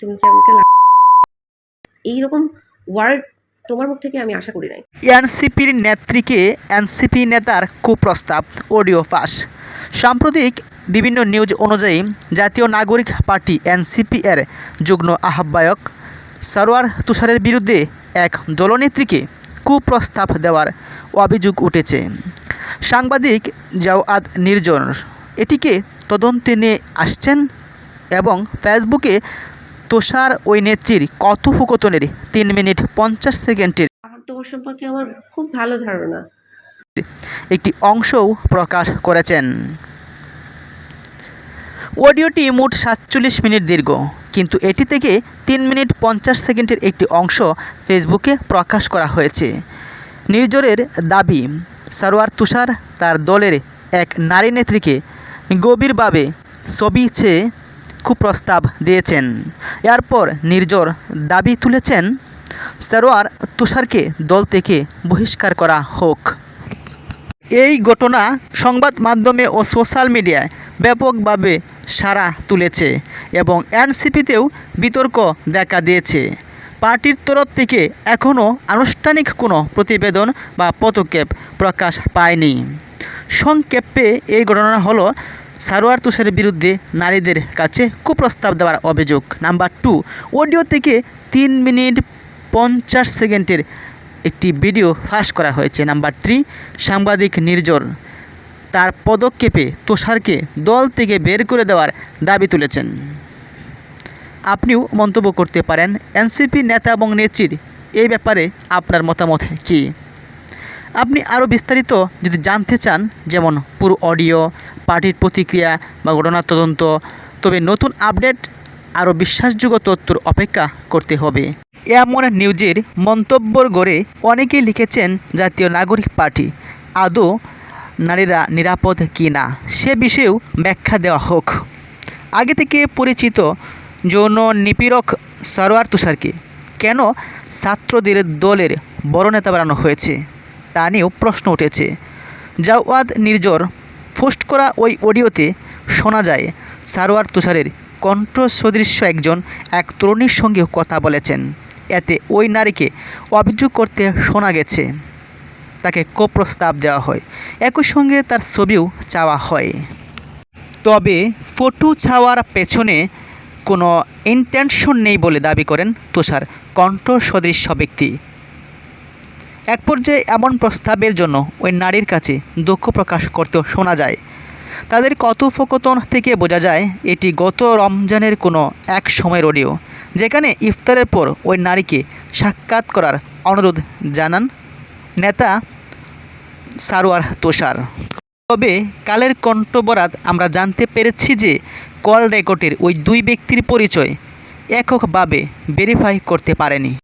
তুমি কি আমাকে এইরকম ওয়ার্ড তোমার মুখ থেকে আমি আশা করি নাই। এনসিপির নেত্রীকে এনসিপি নেতার কুপ্রস্তাব, অডিও ফাঁস। সাম্প্রতিক বিভিন্ন নিউজ অনুযায়ী জাতীয় নাগরিক পার্টি এনসিপি এর যুগ্ম আহ্বায়ক সরোয়ার তুষারের বিরুদ্ধে এক দলনেত্রীকে কুপ্রস্তাব দেওয়ার অভিযোগ উঠেছে। সাংবাদিক জাওয়াদ নির্জন, এটিকে তদন্তে নিয়ে আসছেন এবং ফেসবুকে তুষার ওই নেত্রীর কথোপকথনের তিন মিনিট পঞ্চাশ সেকেন্ডের তোমার সম্পর্কে আমার খুব ভালো ধারণা। একটি অংশও প্রকাশ করেছেন। অডিওটি মোট সাতচল্লিশ মিনিট দীর্ঘ কিন্তু এটি থেকে তিন মিনিট পঞ্চাশ সেকেন্ডের একটি অংশ ফেসবুকে প্রকাশ করা হয়েছে। নির্জরের দাবি সারোয়ার তুষার তার দলের এক নারী নেত্রীকে গভীরভাবে ছবি চেয়ে কুপ্রস্তাব দিয়েছেন। এরপর নির্জর দাবি তুলেছেন, সারোয়ার তুষারকে দল থেকে বহিষ্কার করা হোক। এই ঘটনা সংবাদ মাধ্যমে ও সোশ্যাল মিডিয়ায় ব্যাপকভাবে সাড়া তুলেছে এবং এনসিপিতেও বিতর্ক দেখা দিয়েছে। পার্টির তরফ থেকে এখনও আনুষ্ঠানিক কোনো প্রতিবেদন বা পদক্ষেপ প্রকাশ পায়নি। সংক্ষেপে এই ঘটনা হলো সারোয়ার তুষারের বিরুদ্ধে নারীদের কাছে কুপ্রস্তাব দেওয়ার অভিযোগ। নাম্বার টু অডিও থেকে তিন মিনিট পঞ্চাশ সেকেন্ডের একটি ভিডিও ফাঁস করা হয়েছে। নাম্বার থ্রি সাংবাদিক নির্জর তার পদক্ষেপে তুষারকে দল থেকে বের করে দেওয়ার দাবি তুলেছেন। আপনিও মন্তব্য করতে পারেন। এনসিপি নেতা এবং নেত্রীর এই ব্যাপারে আপনার মতামত কী? আপনি আরও বিস্তারিত যদি জানতে চান, যেমন পুরো অডিও, পার্টির প্রতিক্রিয়া বা ঘটনার তদন্ত, তবে নতুন আপডেট আরও বিশ্বাসযোগ্য তথ্যর অপেক্ষা করতে হবে। এমন নিউজের মন্তব্যর গড়ে অনেকেই লিখেছেন, জাতীয় নাগরিক পার্টি, আদৌ নারীরা নিরাপদ কি না? সে বিষয়েও ব্যাখ্যা দেওয়া হোক। আগে থেকে পরিচিত যৌন নিপীড়ক সরোয়ার তুষারকে কেন ছাত্রদের দলের বড় নেতা বানানো হয়েছে? তা নিয়েও প্রশ্ন উঠেছে। জাওয়াদ নির্জর পোস্ট করা ওই অডিওতে শোনা যায়, সারোয়ার তুষারের কণ্ঠ সদৃশ্য একজন এক তরুণীর সঙ্গেও কথা বলেছেন। এতে ওই নারীকে অভিযোগ করতে শোনা গেছে, তাকে কোপ্রস্তাব দেওয়া হয়। একই সঙ্গে তার ছবিও চাওয়া হয়। তবে ফটো ছাওয়ার পেছনে কোনো ইন্টেনশন নেই বলে দাবি করেন তুষার কণ্ঠ সদৃশ্য ব্যক্তি। এক পর্যায়ে এমন প্রস্তাবের জন্য ওই নারীর কাছে দুঃখ প্রকাশ করতেও শোনা যায়। তাদের কথোপকথন থেকে বোঝা যায়, এটি গত রমজানের কোনো এক সময়ের অডিও, যেখানে ইফতারের পর ওই নারীকে সাক্ষাৎ করার অনুরোধ জানান নেতা সারোয়ার তুষার। তবে কালের কণ্ঠবরাত আমরা জানতে পেরেছি যে কল রেকর্ডের ওই দুই ব্যক্তির পরিচয় এককভাবে ভেরিফাই করতে পারেনি।